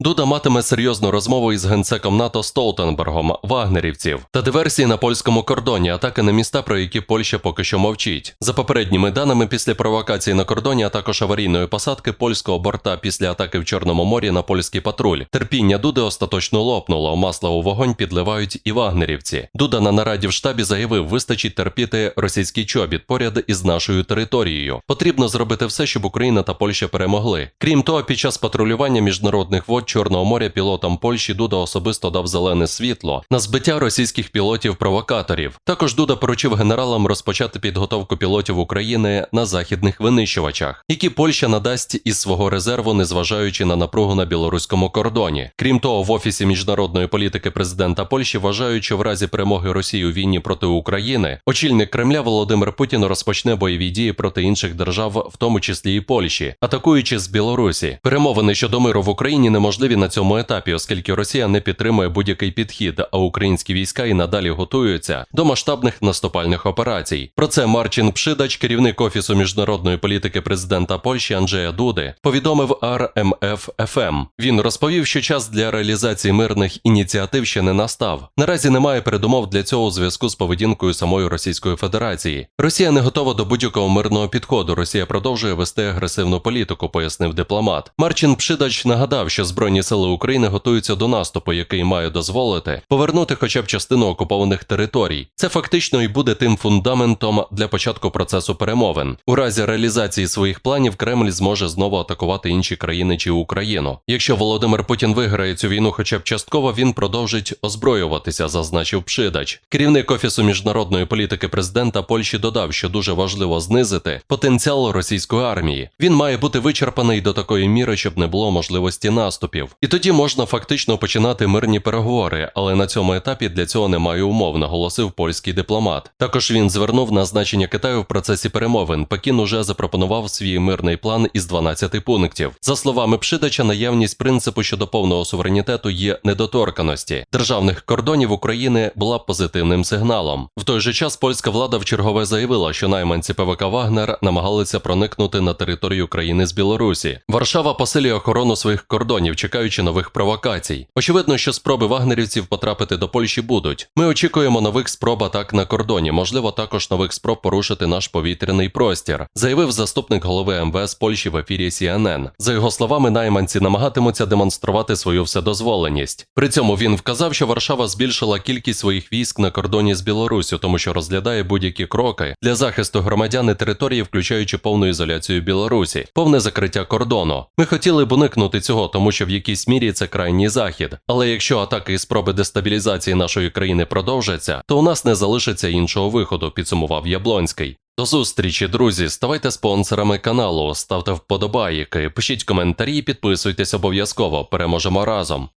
Дуда матиме серйозну розмову із генсеком НАТО Столтенбергом, вагнерівців та диверсії на польському кордоні, атаки на міста, про які Польща поки що мовчить. За попередніми даними, після провокації на кордоні, а також аварійної посадки польського борта після атаки в Чорному морі на польський патруль. Терпіння Дуди остаточно лопнуло. Масло у вогонь підливають і вагнерівці. Дуда на нараді в штабі заявив, вистачить терпіти російський чобіт поряд із нашою територією. Потрібно зробити все, щоб Україна та Польща перемогли. Крім того, під час патрулювання міжнародних вод Чорного моря пілотам Польщі Дуда особисто дав зелене світло на збиття російських пілотів-провокаторів. Також Дуда поручив генералам розпочати підготовку пілотів України на західних винищувачах, які Польща надасть із свого резерву, незважаючи на напругу на білоруському кордоні. Крім того, в офісі міжнародної політики президента Польщі вважають, що в разі перемоги Росії у війні проти України очільник Кремля Володимир Путін розпочне бойові дії проти інших держав, в тому числі і Польщі, атакуючи з Білорусі. Перемовини щодо миру в Україні неможливі на цьому етапі, оскільки Росія не підтримує будь-який підхід, а українські війська і надалі готуються до масштабних наступальних операцій. Про це Марчин Пшидач, керівник офісу міжнародної політики президента Польщі Анджея Дуди, повідомив RMF FM. Він розповів, що час для реалізації мирних ініціатив ще не настав. Наразі немає передумов для цього у зв'язку з поведінкою самої Російської Федерації. Росія не готова до будь-якого мирного підходу. Росія продовжує вести агресивну політику, пояснив дипломат. Марчин Пшидач нагадав, що Збройні сили України готуються до наступу, який має дозволити повернути хоча б частину окупованих територій. Це фактично і буде тим фундаментом для початку процесу перемовин. У разі реалізації своїх планів Кремль зможе знову атакувати інші країни чи Україну. Якщо Володимир Путін виграє цю війну, хоча б частково, він продовжить озброюватися, зазначив Пшидач. Керівник офісу міжнародної політики президента Польщі додав, що дуже важливо знизити потенціал російської армії. Він має бути вичерпаний до такої міри, щоб не було можливості наступів. І тоді можна фактично починати мирні переговори, але на цьому етапі для цього немає умов, наголосив польський дипломат. Також він звернув на значення Китаю в процесі перемовин. Пекін уже запропонував свій мирний план із 12 пунктів. За словами Пшидача, наявність принципу щодо повного суверенітету є недоторканості державних кордонів України була позитивним сигналом. В той же час польська влада в чергове заявила, що найманці ПВК Вагнер намагалися проникнути на територію країни з Білорусі. Варшава посилює охорону своїх кордонів, чекаючи нових провокацій. Очевидно, що спроби вагнерівців потрапити до Польщі будуть. Ми очікуємо нових спроб атак на кордоні, можливо, також нових спроб порушити наш повітряний простір, заявив заступник голови МВС Польщі в ефірі CNN. За його словами, найманці намагатимуться демонструвати свою вседозволеність. При цьому він вказав, що Варшава збільшила кількість своїх військ на кордоні з Білоруссю, тому що розглядає будь-які кроки для захисту громадян і території, включаючи повну ізоляцію Білорусі, повне закриття кордону. Ми хотіли б уникнути цього, тому що в якійсь мірі це крайній захід. Але якщо атаки і спроби дестабілізації нашої країни продовжаться, то у нас не залишиться іншого виходу, підсумував Яблонський. До зустрічі, друзі. Ставайте спонсорами каналу, ставте вподобайки, пишіть коментарі, підписуйтесь обов'язково. Переможемо разом.